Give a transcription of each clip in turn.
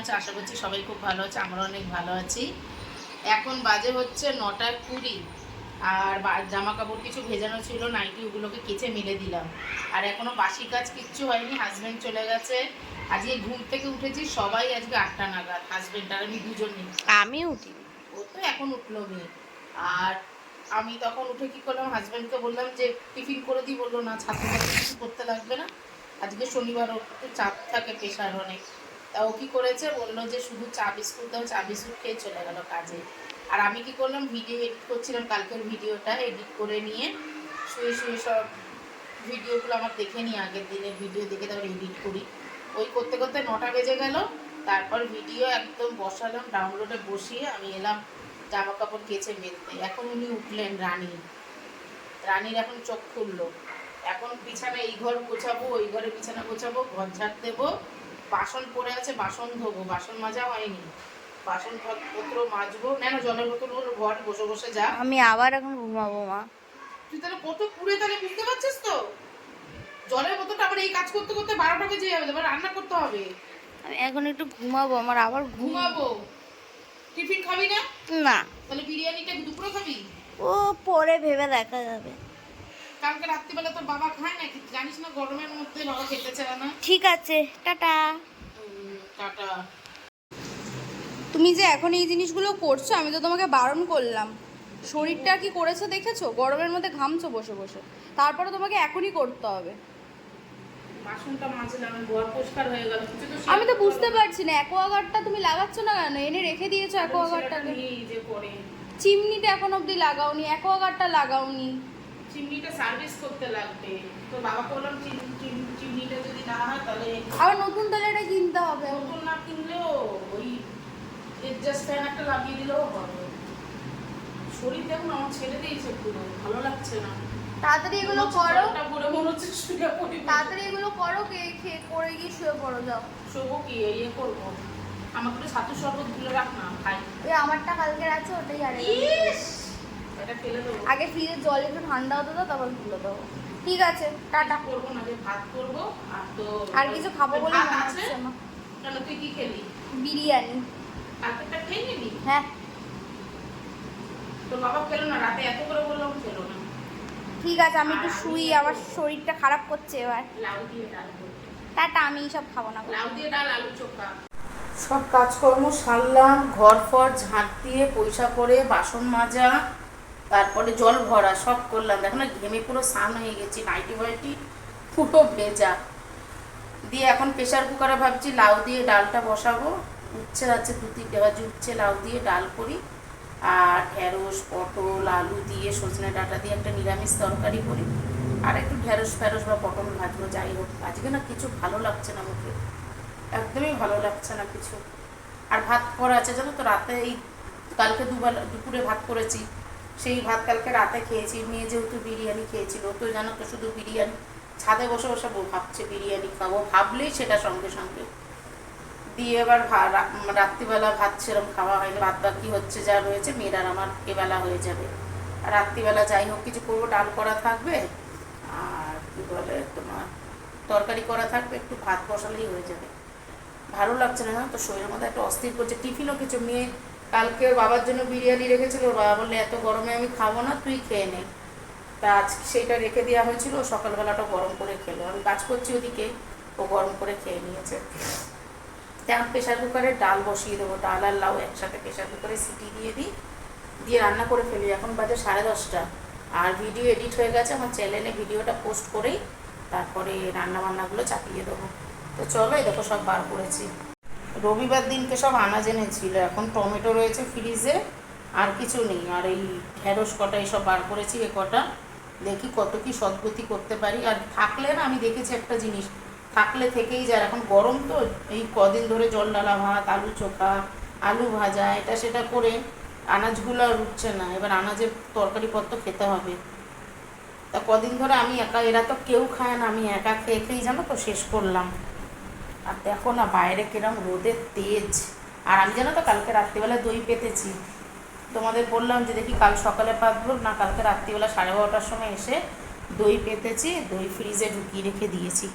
আছে? আশা করছি সবাই খুব ভালো আছে আমরা অনেক ভালো আছি। এখন বাজে হচ্ছে নটা কুড়ি আর জামা কাপড় কিছু ভেজানো ছিল নাইটি ওগুলোকে কেচে মেলে দিলাম। আর এখনও বাসি কাজ কিচ্ছু হয়নি হাজব্যান্ড চলে গেছে। আজকে ঘুম থেকে উঠেছি সবাই আজকে আটটা নাগাদ হাজব্যান্ড আর আমি দুজন দুজনেই আমি উঠি। ও তো এখন উঠল মেয়ে। আর আমি তখন উঠে কি করলাম হাজব্যান্ডকে বললাম যে টিফিন করে দিই বলল না ছাত্র কিছু করতে লাগবে না। আজকে শনিবার একটু চাপ থাকে প্রেশার অনেক। তা ও কি করেছে? বলল যে শুধু চা বিস্কুট দাও, চা বিস্কুট খেয়ে চলে গেল কাজে। আর আমি কি করলাম? ভিডিও এডিট করছিলাম কালকের ভিডিওটা এডিট করে নিয়ে শুয়ে শুয়ে সব ভিডিওগুলো আমার দেখে নিই, আগের দিনের ভিডিও দেখে তারপর এডিট করি। ওই করতে করতে নটা বেজে গেল, তারপর ভিডিও একদম বসালাম ডাউনলোডে বসিয়ে আমি এলাম জামা কাপড় কেচে মেলতে। এখন উনি উঠলেন রানী। রানীর এখন চোখ খুললো। এখন বিছানা এই ঘর গোছাবো, ওই ঘরে বিছানা গোছাবো, ঘর ঝাড় দেবো বাসন পড়ে আছে বাসন ধোবো। বাসন মাজা হয়নি। বাসন পত্র মাজবো। নেন জলের বোতল ঘর বসে বসে যা। আমি আবার এখন ঘুমাবো মা। তুই তাহলে কত পুড়ে তাহলে বুঝতে পারছিস তো? জলের বোতলটা আবার এই কাজ করতে করতে বারোটা বেজে যাবে এবার রান্না করতে হবে। আমি এখন একটু ঘুমাবো আমার আবার ঘুম ঘুমাবো। টিফিন খাবি না? না। তাহলে বিরিয়ানিটা দুপুরে খাবি? ও পরে ভেবে দেখা যাবে। কালকে রাত্রিবেলা তোর বাবা খায় নাকি? জানিস না গরমের মধ্যে বাবা খেতে চায় না? ঠিক আছে টাটা। টাটা। তুমি যে এখন এই জিনিসগুলো করছ আমি তো তোমাকে বারণ করলাম। শরীরটা কি করেছে দেখেছ? গরমের মধ্যে ঘামছো বসে বসে। তারপরে তোমাকে এখনই করতে হবে। হয়ে আমি তো বুঝতে পারছি না অ্যাকোয়াগার্ডটা তুমি লাগাচ্ছ না কেন? এনে রেখে দিয়েছ অ্যাকোয়াগার্ডটাকে করে। চিমনিটা এখন অবধি লাগাওনি অ্যাকোয়াগার্ডটা লাগাওনি। চিমনিটা সার্ভিস করতে লাগবে। তো বাবা বললাম চিম- চিম- চিমনিটা যদি না হয় তাহলে আবার নতুন তাহলে এটা কিনতে হবে। নতুন না কিনলেও ওই এডজাস্ট ফ্যান একটা লাগিয়ে দিলেও হবে। শরীর দেখুন আমার ছেড়ে দিয়েছে পুরো ভালো লাগছে না। তাড়াতাড়ি এগুলো করো। মনে হচ্ছে শুয়ে পড়ি তাড়াতাড়ি এগুলো করো কে খেয়ে করে গিয়ে শুয়ে পড়ো যাও। শোবো কি ইয়ে করব। আমাকে একটু ছাতু শরবত তুলে রাখ না খাই। ওই আমারটা কালকের আছে ওটাই আর ইস! আগে ফ্রিজের জল একটু ঠান্ডা হতে দাও তারপর তুলে দেবো ঠিক আছে টাটা। করব না যে ভাত করব আর তো আর কিছু খাব বলে মনে হচ্ছে না। তুই কি খেলি? বিরিয়ানি। খেয়ে নিবি? হ্যাঁ। তোর বাবা খেলো না রাতে এত করে বললাম খেলো না। ঠিক আছে আমি একটু শুই আমার শরীরটা খারাপ করছে এবার। লাউ দিয়ে ডাল টাটা আমি সব খাব না। লাউ দিয়ে ডাল আলু চোখা। সব কাজকর্ম সারলাম ঘর ফর ঝাঁট দিয়ে পয়সা করে বাসন মাজা। তারপরে জল ভরা, সব করলাম। দেখো না, ঘেমে পুরো স্নান হয়ে গেছি, নাইটি ফাইটি পুরো ভেজা। দিয়ে এখন প্রেশার কুকারে ভাবছি লাউ দিয়ে ডালটা বসাবো। উচ্ছে আছে দু তিনটে বাজে উচ্ছে লাউ দিয়ে ডাল করি। আর ঢেঁড়স, পটল, আলু দিয়ে সজনে ডাঁটা দিয়ে একটা নিরামিষ তরকারি করি। আর একটু ঢেঁড়স ফেরস বা পটল ভাজবো, যাই হোক। আজকে না কিছু ভালো লাগছে না মুখে। একদমই ভালো লাগছে না কিছু। আর ভাত করা আছে, জানো তো, রাতে এই কালকে দুবেলা, দুপুরে ভাত করেছি। সেই ভাত কালকে রাতে খেয়েছি, মেয়ে যেহেতু বিরিয়ানি খেয়েছিল, তো জানো তো শুধু বিরিয়ানি। ছাদে বসে বসে ভাবছে বিরিয়ানি খাব, ভাবলেই সেটা সঙ্গে সঙ্গে। দিয়ে এবার রাত্রিবেলা ভাত সেরম খাওয়া হয়নি, ভাত বাকি হচ্ছে যা রয়েছে, মেয়ের আর আমার এবেলা হয়ে যাবে। আর রাত্রিবেলা যাই হোক, কিছু করব, ডাল করা থাকবে, আর কি বলে তোমার, তরকারি করা থাকবে, একটু ভাত বসালেই হয়ে যাবে। ভালো লাগছে না তো, শরীরের মধ্যে একটা অস্থির করছে, টিফিনও কিছু মেয়ে কালকে ওর বাবার জন্য বিরিয়ানি রেখেছিল, ওর বাবা বললে, এত গরমে আমি খাব না, তুই খেয়ে নে। তা আজ সেইটা রেখে দেওয়া হয়েছিল সকালবেলাটা গরম করে খেলো। আমি কাজ করছি ওদিকে, ও গরম করে খেয়ে নিয়েছে। তেমন প্রেশার কুকারে ডাল বসিয়ে দেবো, ডাল আর লাউ একসাথে প্রেশার কুকারে সিটি দিয়ে দিই, দিয়ে রান্না করে ফেলি। এখন বাজে সাড়ে দশটা। আর ভিডিও এডিট হয়ে গেছে, আমার চ্যানেলে ভিডিওটা পোস্ট করেই তারপরে রান্না বান্নাগুলো চাপিয়ে দেবো। তো চলো, এই দেখো সব বার করেছি। রবিবার দিনকে সব আনাজ এনেছিল এখন টমেটো রয়েছে ফ্রিজে আর কিছু নেই। আর এই ঢেঁড়স কটা এইসব বার করেছি, এ কটা। দেখি কত কি সদ্গতি করতে পারি। আর থাকলে না, আমি দেখেছি একটা জিনিস। থাকলে থেকেই যায়। এখন গরম তো, এই কদিন ধরে জল ডালা ভাত, আলু চোখা, আলু ভাজা, এটা সেটা করে আনাজগুলো আর উঠছে না। এবার আনাজের তরকারি পত্র খেতে হবে। তা কদিন ধরে আমি একা, এরা তো কেউ খায় না, আমি একা খেয়ে খেয়েই জানো তো, শেষ করলাম। আর দেখো না বাইরে কিরম রোদের তেজ। আর আমি জানো তো কালকে রাত্রিবেলা দই পেতেছি। তোমাদের বললাম যে দেখি কাল সকালে পাতবো না কালকে রাত্রিবেলা সাড়ে বারোটার সময় এসে দই পেতেছি, দই ফ্রিজে ঢুকিয়ে রেখে দিয়েছি।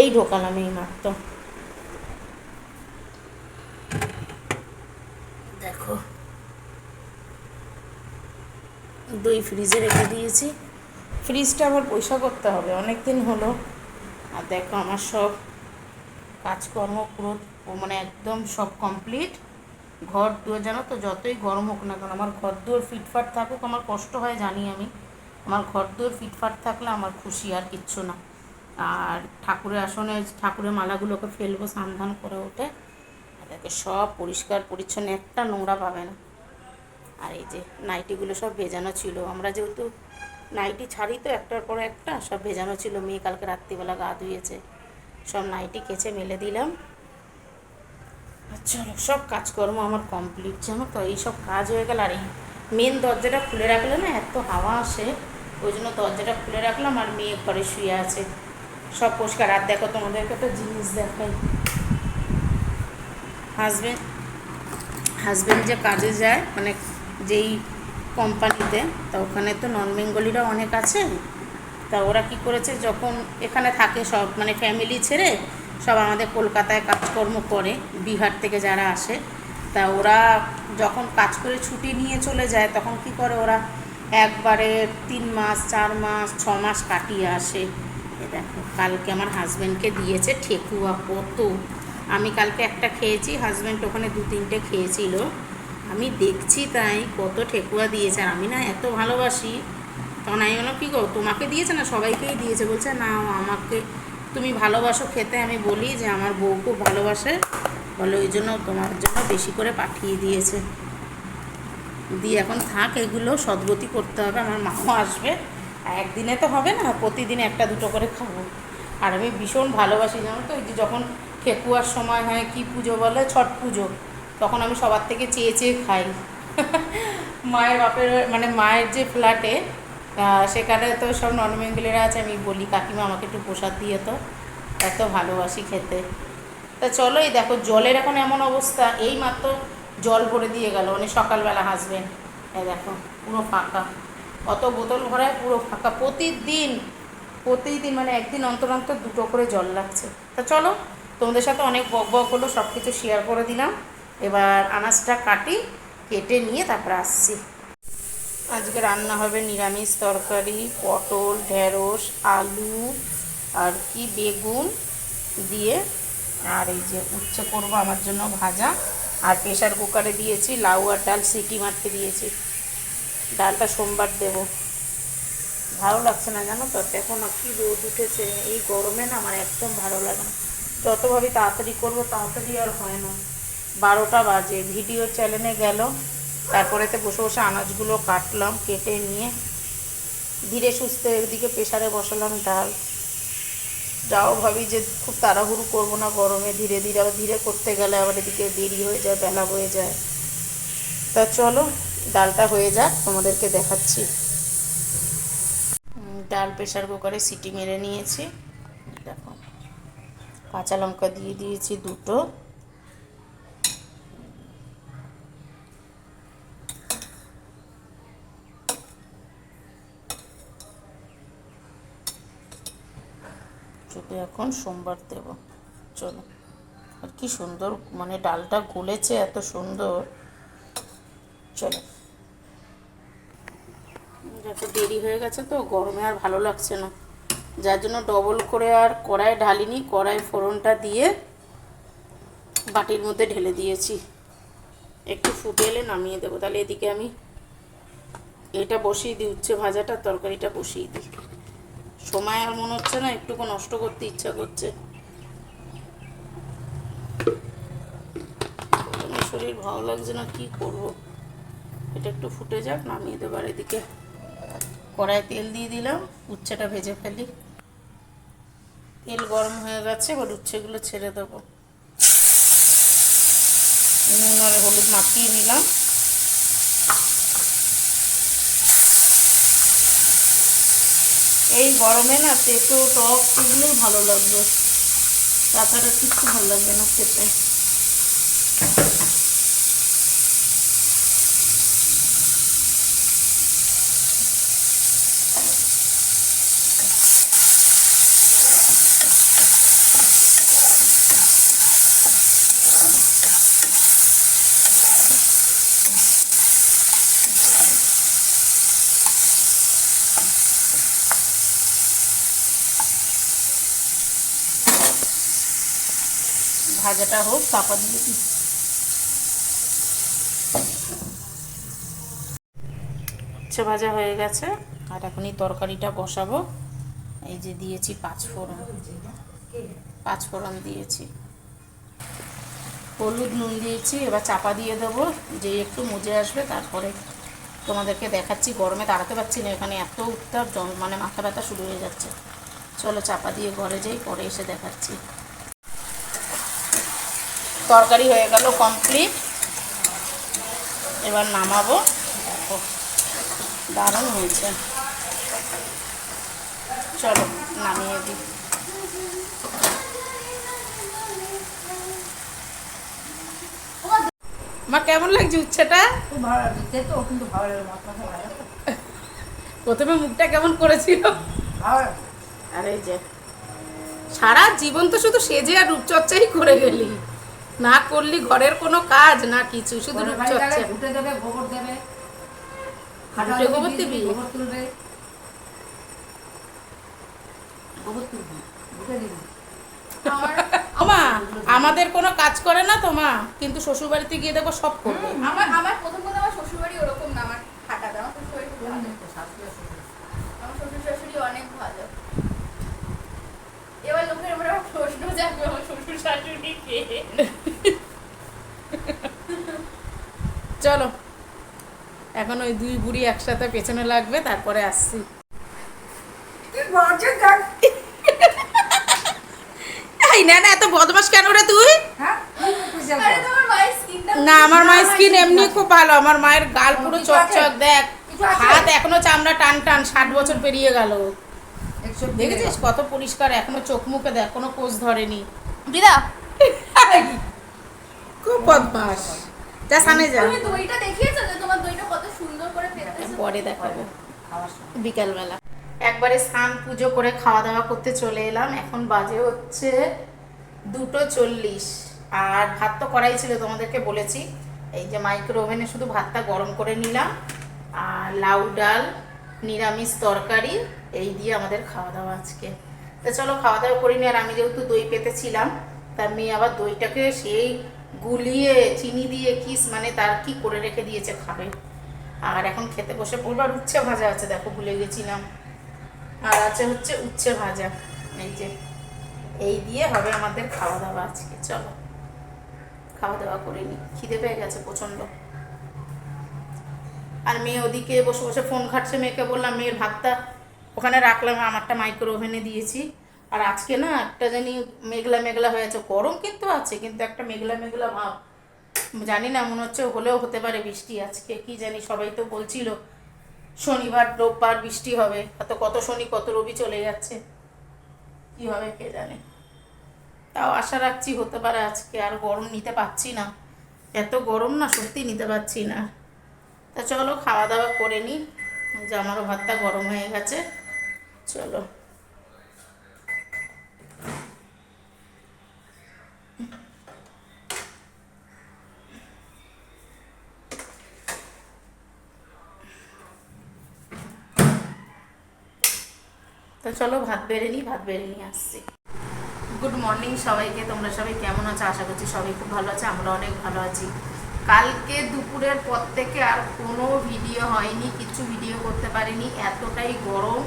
এই ঢোকালাম এই মাত্র দেখো। দই ফ্রিজে রেখে দিয়েছি। ফ্রিজটা আবার পয়সা করতে হবে অনেক দিন হলো। আর দেখো আমার সব কাজকর্ম পুরো মানে একদম সব কমপ্লিট ঘর দুয়ার জানো তো, যতই গরম হোক না কেন, আমার ঘর দুয়ার ফিটফাট থাকুক, আমার কষ্ট হয় জানি আমি। আমার ঘর দুয়ার ফিটফাট থাকলে আমার খুশি আর কিচ্ছু না। আর ঠাকুরের আসনে ঠাকুরের মালাগুলোকে ফেলব সান্ধান করে ওঠে দেখো সব পরিষ্কার পরিচ্ছন্ন, একটা নোংরা পাবে না। আর এই যে নাইটিগুলো সব ভেজানো ছিল, আমরা যেহেতু নাইটি ছাড়ি তো একটার পর একটা, সব ভেজানো ছিল। মেয়ে কালকে রাত্রিবেলা গা ধুয়েছে। সব নাইটি কেচে মেলে দিলাম। চলো, সব কাজকর্ম আমার কমপ্লিট জানো তো? এইসব কাজ হয়ে গেল। আর এই মেন দরজাটা খুলে রাখলে না, এত হাওয়া আসে। ওই জন্য দরজাটা খুলে রাখলাম, আর মেয়ে ঘরে শুয়ে আছে। সব পরিষ্কার। আর দেখো তোমাদেরকে তো জিনিস দেখাই। হাজবেন্ড হাজবেন্ড যে কাজে যায় মানে যেই কোম্পানিতে তা ওখানে তো নন বেঙ্গলিরা অনেক আছে। তা ওরা কি করেছে, যখন এখানে থাকে সব মানে ফ্যামিলি ছেড়ে সব আমাদের কলকাতায় কাজকর্ম করে, বিহার থেকে যারা আসে, তা ওরা যখন কাজ করে ছুটি নিয়ে চলে যায়, তখন কি করে ওরা একবারে তিন মাস, চার মাস, ছ মাস কাটিয়ে আসে। দেখো, কালকে আমার হাজব্যান্ডকে দিয়েছে ঠেকুয়া কত। আমি কালকে একটা খেয়েছি হাজব্যান্ড ওখানে দু তিনটে খেয়েছিল। আমি দেখছি তাই কত ঠেকুয়া দিয়েছে আমি না এত ভালোবাসি। আমি বললাম কী গো, তোমাকে দিয়েছে না? সবাইকেই দিয়েছে। বলছে, না, আমাকে তুমি ভালোবাসো খেতে, আমি বলি যে আমার বউ খুব ভালোবাসে, বলে ওই জন্য তোমার জন্য বেশি করে পাঠিয়ে দিয়েছে। দিয়ে এখন থাক, এগুলো সদ্গতি করতে হবে, আমার মাও আসবে। একদিনে তো হবে না, প্রতিদিন একটা দুটো করে খাব। আর আমি ভীষণ ভালোবাসি, জানো তো, এই যে যখন ঠেকুয়ার সময় হয়, কি পুজো বলে? ছট পুজো। তখন আমি সবার থেকে চেয়ে চেয়ে খাই। মায়ের বাপের মানে মায়ের যে ফ্ল্যাটে সেখানে তো সব নন বেঙ্গলিরা আছে, আমি বলি, কাকিমা আমাকে একটু প্রসাদ দিয়ে তো এত ভালোবাসি খেতে। তা চলো এই দেখো, জলের এখন এমন অবস্থা, এই মাত্র জল ভরে দিয়ে গেল মানে সকালবেলা হাসবেন। এই দেখো, পুরো ফাঁকা। অত বোতল ভরায় পুরো ফাঁকা। প্রতিদিন প্রতিদিন মানে একদিন অন্তর অন্তর দুটো করে জল লাগছে। তা চলো, তোমাদের সাথে অনেক বক বক হলো সব কিছু শেয়ার করে দিলাম। এবার আনাজটা কাটি, কেটে নিয়ে তারপরে আসছি। আজকে রান্না হবে নিরামিষ তরকারি, পটল, ঢেঁড়স, আলু, আর কি, বেগুন দিয়ে। আর এই যে উচ্ছে করব আমার জন্য ভাজা। আর প্রেশার কুকারে দিয়েছি লাউ আর ডাল, সিটি মারতে দিয়েছি। ডালটা সোমবার দেব। ভালো লাগছে না জানো তো? এখন আর কি রোদ উঠেছে। এই গরমে না আমার একদম ভালো লাগে না। যত ভাবি তাড়াতাড়ি করব, তাড়াতাড়ি আর হয় না। বারোটা বাজে। ভিডিও চ্যানেলে গেল। তারপরেতে বসে বসে আনাজগুলো কাটলাম, কেটে নিয়ে ধীরে সুস্থে এদিকে প্রেশারে বসালাম ডাল। যাও ভাবি যে খুব তাড়াহুড়ো করব না গরমে, ধীরে ধীরে আবার ধীরে করতে গেলে আবার এদিকে দেরি হয়ে যায়, বেলা হয়ে যায়। তা চলো, ডালটা হয়ে যাক, তোমাদেরকে দেখাচ্ছি। ডাল প্রেশার কুকারে সিটি মেরে নিয়েছি। দেখো, কাঁচা লঙ্কা দিয়ে দিয়েছি দুটো। এখন সোমবার দেব। চলো। আর কি সুন্দর মানে ডালটা গলেছে এত সুন্দর। চলো। দেখো দেরি হয়ে গেছে তো, গরমে আর ভালো লাগছে না। যার জন্য ডবল করে আর কড়াই ঢালিনি কড়াই ফোড়নটা দিয়ে বাটির মধ্যে ঢেলে দিয়েছি। একটু ফুটে এলে নামিয়ে দেবো। তাহলে এদিকে আমি এটা বসিয়ে দিই, উচ্ছে ভাজাটা, তরকারিটা বসিয়ে দিই। সময় আর মনে হচ্ছে না, একটুকু নষ্ট করতে ইচ্ছা করছে। শরীর ভালো লাগছে না, কি করব? এটা একটু ফুটে যাক, নামিয়ে দেবার এদিকে। কড়াই তেল দিয়ে দিলাম, উচ্ছেটা ভেজে ফেলি। তেল গরম হয়ে গেছে, এবার উচ্ছেগুলো ছেড়ে দেবো। নুন আর হলুদ মাখিয়ে নিলাম। এই গরমে না তেতো টক এগুলোই ভালো লাগবে। তাছাড়া কিচ্ছু ভালো লাগবে না খেতে ভাজাটা হোক চাপা দিয়ে দিই উচ্ছে ভাজা হয়ে গেছে। আর এখন এই তরকারিটা বসাবো। এই যে দিয়েছি পাঁচ ফোড়ন। পাঁচ ফোড়ন দিয়েছি। হলুদ নুন দিয়েছি, এবার চাপা দিয়ে দেবো। যে একটু মজে আসবে, তারপরে তোমাদেরকে দেখাচ্ছি। গরমে দাঁড়াতে পারছি না, এখানে এত উত্তাপ মানে মাথা ব্যথা শুরু হয়ে যাচ্ছে। চলো, চাপা দিয়ে ঘরে যাই, পরে এসে দেখাচ্ছি। তরকারি হয়ে গেল কমপ্লিট। এবার নামাবো। দেখো দারুণ হয়েছে। চলো নামিয়ে দিই। আমার কেমন লাগছে উচ্ছেটা? প্রথমে মুখটা কেমন করেছিল? আর এই যে সারা জীবন তো শুধু সেজে আর রূপচর্চাই করে গেলি। না করলি ঘরের কোনো কাজ না কিছু শুধু পরের বাড়ি রূপচর্চা। ঘুটে দেবে গোবর দেবে ঘুটে গোবর দিবি? গোবর তুলবে। গোবর তুলবি ঘুটে দিবি। আমার আমাদের কোনো কাজ করে না তো মা কিন্তু শ্বশুর বাড়িতে গিয়ে দেখো সব করবে। আমার আমার প্রথম কথা আমার শ্বশুরবাড়ি ওরকম না আমার শ্বশুরবাড়ি খুব শ্বশুর। আমার শ্বশুর শাশুড়ি অনেক ভালো এবার লোকের উপরে আমার প্রশ্ন জাগবে আমার শ্বশুর শাশুড়ি কে? চলো। এখন ওই দুই বুড়ি একসাথে পেছনে লাগবে তারপরে আসছি। এই না না এত বদমাস কেন রে তুই? হ্যাঁ না আমার মায়ের স্কিন এমনি খুব ভালো আমার মায়ের গাল পুরো চকচক দেখ? হাত এখনও চামড়া টান টান ষাট বছর পেরিয়ে গেল। দেখেছিস কত পরিষ্কার? এখনও চোখ মুখে দেখ কোনো কোষ ধরেনি। দিদা! খুব বদমাস যা সামনে যা। দইটা দেখিয়েছো যে তোমার দইটা কত সুন্দর করে পেতেছো পরে দেখাবো। বিকালবেলা। একবারে স্নান পুজো করে খাওয়া দাওয়া করতে চলে এলাম। এখন বাজে হচ্ছে দুটো চল্লিশ। আর ভাত তো করাই ছিল তোমাদেরকে বলেছি। এই যে মাইক্রো ওভেনে শুধু ভাতটা গরম করে নিলাম। আর লাউ ডাল নিরামিষ তরকারি, এই দিয়ে আমাদের খাওয়া দাওয়া আজকে। তা চলো খাওয়া দাওয়া করিনি আর আমি যেহেতু দই পেতেছিলাম তার মেয়ে আবার দইটাকে সেই গুলিয়ে চিনি দিয়ে কিস মানে তার কি করে রেখে দিয়েছে খাবে। আর এখন খেতে বসে পড়ব, আর উচ্ছে ভাজা আছে, দেখো ভুলে গেছিলাম। আর আছে হচ্ছে উচ্ছে ভাজা, এই যে। এই দিয়ে হবে আমাদের খাওয়া দাওয়া আজকে, চলো। খাওয়া দাওয়া করে নি, খিদে পেয়ে গেছে প্রচণ্ড। আর মেয়ে ওদিকে বসে বসে ফোন ঘাটছে মেয়েকে, বললাম, মেয়ের ভাতটা ওখানে রাখলাম, আমারটা মাইক্রো ওভেনে দিয়েছি। আর আজকে না একটা জানি মেঘলা মেঘলা হয়ে হয়েছে গরম কিন্তু আছে, কিন্তু একটা মেঘলা মেঘলা ভাব। জানি না, মনে হচ্ছে হলেও হতে পারে বৃষ্টি আজকে, কি জানি সবাই তো বলছিল, শনিবার, রোববার বৃষ্টি হবে হয়তো কত শনি, কত রবি চলে যাচ্ছে, কি হবে কে জানে। তাও আশা রাখছি হতে পারে আজকে, আর গরম নিতে পারছি না। এত গরম না, সত্যি নিতে পারছি না। তা চলো খাওয়া দাওয়া করে নিই যে আমারও ভাতটা গরম হয়ে গেছে। চলো। তো চলো, ভাত বেড়ে নিই ভাত বেড়ে নিয়ে আসছি। গুড মর্নিং সবাইকে, তোমরা সবাই কেমন আছো? আশা করছি সবাই খুব ভালো আছে আমরা অনেক ভালো আছি। কালকে দুপুরের পর থেকে আর কোনো ভিডিও হয়নি, কিছু ভিডিও করতে পারিনি। এতটাই গরম।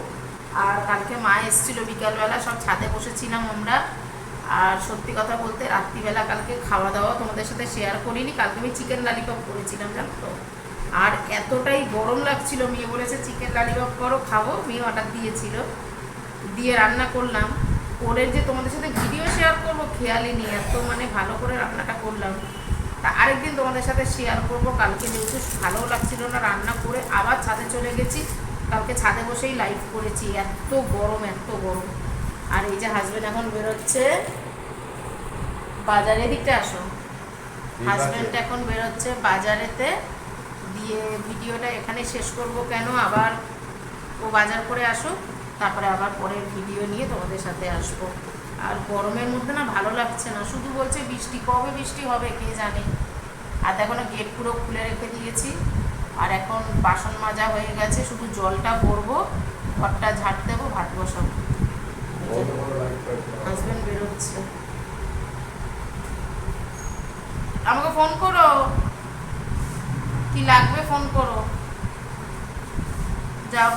আর কালকে মা এসেছিল বিকালবেলা, সব ছাদে বসেছিলাম আমরা। আর সত্যি কথা বলতে রাত্রিবেলা কালকে খাওয়া দাওয়া তোমাদের সাথে শেয়ার করিনি। কালকে আমি চিকেন লালিপপ করেছিলাম, জানো তো। আর এতটাই গরম লাগছিল, মেয়ে বলেছে চিকেন লালিপপ করো, খাব। মেয়ে অর্ডার দিয়েছিল। দিয়ে রান্না করলাম। করে যে তোমাদের সাথে ভিডিও শেয়ার করব, খেয়ালই নেই। এত মানে ভালো করে রান্নাটা করলাম। আরেকদিন তোমাদের সাথে শেয়ার করব। কালকে যেহেতু ভালো লাগছিল না রান্না করে আবার ছাদে চলে গেছি। কালকে ছাদে বসেই লাইভ করেছি। এত গরম এত গরম। আর এই যে হাজবেন্ড এখন বেরোচ্ছে। বাজারের দিকটা আসো। হাজবেন্ড এখন বেরোচ্ছে বাজারেতে। দিয়ে ভিডিওটা এখানে শেষ করব কেন? আবার ও বাজার করে আসুক। তারপরে আবার পরের ভিডিও নিয়ে তোমাদের সাথে আসব। আর গরমের মধ্যে না ভালো লাগছে না। শুধু বলছে বৃষ্টি, কবে বৃষ্টি হবে কে জানে? আর দেখো না গেট পুরো খুলে রেখে দিয়েছি। আর এখন বাসন মাজা হয়ে গেছে, শুধু জলটা ভরবো, ঘরটা ঝাড় দেবো, ভাত বসাবো। হাজবেন্ড বেরোচ্ছে। আমাকে ফোন করো। কি লাগবে ফোন করো। যাও।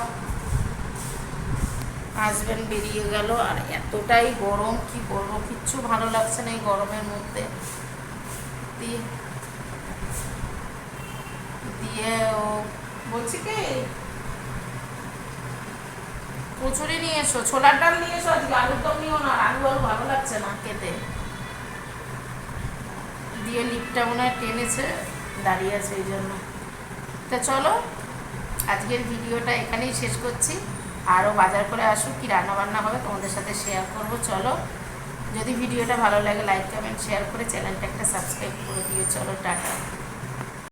হাজব্যান্ড বেরিয়ে গেল। আর এতটাই গরম, কি বলব, কিচ্ছু ভালো লাগছে না এই গরমের মধ্যে। দিয়ে দিয়ে ও বলছি কি, কচুরি নিয়ে এসো, ছোলার ডাল নিয়ে এসো আজকে, আলুর দম নিও না আলু আলু ভালো লাগছে না খেতে। দিয়ে লিপটা মনে হয় টেনেছে, দাঁড়িয়ে আছে এই জন্য। তা চলো, আজকের ভিডিওটা এখানেই শেষ করছি। আরও বাজার করে আসুক, কি রান্না বান্না হবে তোমাদের সাথে শেয়ার করব। চলো, যদি ভিডিওটা ভালো লাগে লাইক কমেন্ট শেয়ার করে চ্যানেলটা একটা সাবস্ক্রাইব করে দিও। চলো, টাটা।